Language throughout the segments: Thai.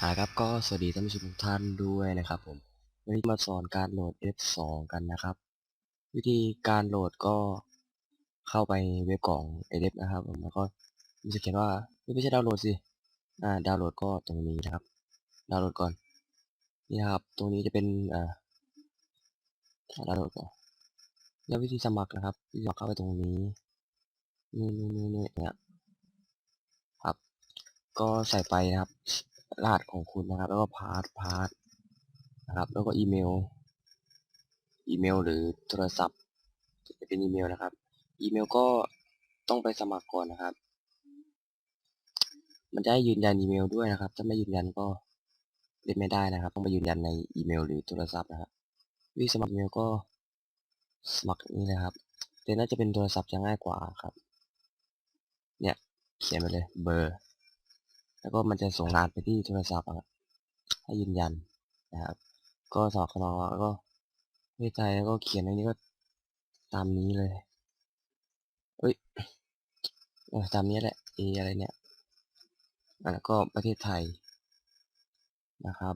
อ่าครับก็สวัสดีท่านผู้ชมทุกท่านด้วยนะครับผมวันนี้มาสอนการโหลด F2 กันนะครับ วิธีการโหลดก็เข้าไปเว็บของ edf นะครับผมแล้วก็มันจะเขียนว่าไม่ใช่ดาวน์โหลดสิอ่าดาวน์โหลดก็ตรงนี้นะครับ ดาวน์โหลดก่อนนี่นะครับ ตรงนี้จะเป็นอ่าดาวน์โหลดก่อนแล้ววิธีสมัครนะครับวิธีสมัครเข้าไปตรงนี้นี่นี่นี่นี่เนี่ยครับ ก็ใส่ไปนะครับ รหัสของคุณนะครับ แล้วก็พาสพาสนะครับ แล้วก็อีเมล อีเมล หรือโทรศัพท์จะเป็นอีเมลนะครับ อีเมลก็ต้องไปสมัครก่อนนะครับ มันจะให้ยืนยันอีเมลด้วยนะครับ ถ้าไม่ยืนยันก็เล่นไม่ได้นะครับ ต้องไปยืนยันในอีเมล หรือโทรศัพท์นะครับวิสมัครอีเมลก็สมัครนี่เลยครับแต่น่าจะเป็นโทรศัพท์จะง่ายกว่าครับ เนี่ยเขียนไปเลยเบอร์ แล้วก็มันจะส่งรหัสไปที่โทรศัพท์ให้ยืนยันนะครับ ก็สอบคณแล้วก็ประเทศไทยแล้วก็เขียนในนี้ก็ตามนี้เลยเอ้ยเออตามนี้แหละ A อะไรเนี่ยอะแล้วก็ประเทศไทยนะครับ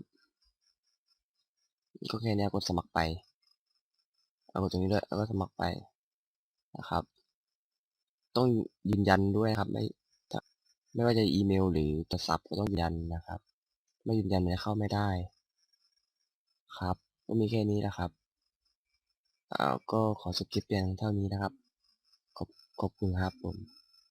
ก็แค่นี้กดสมัครไปเอากดตรงนี้ด้วยแล้วก็สมัครไปนะครับ ต้องยืนยันด้วยครับไม่ ไม่ว่าจะอีเมล หรือโทรศัพท์ก็ต้องยืนยันนะครับ ไม่ยืนยันมันจะเข้าไม่ได้ ครับ ก็มีแค่นี้นะครับอ่าก็ขอสกิปเพียงเท่านี้นะครับ ขอบขอบคุณครับผม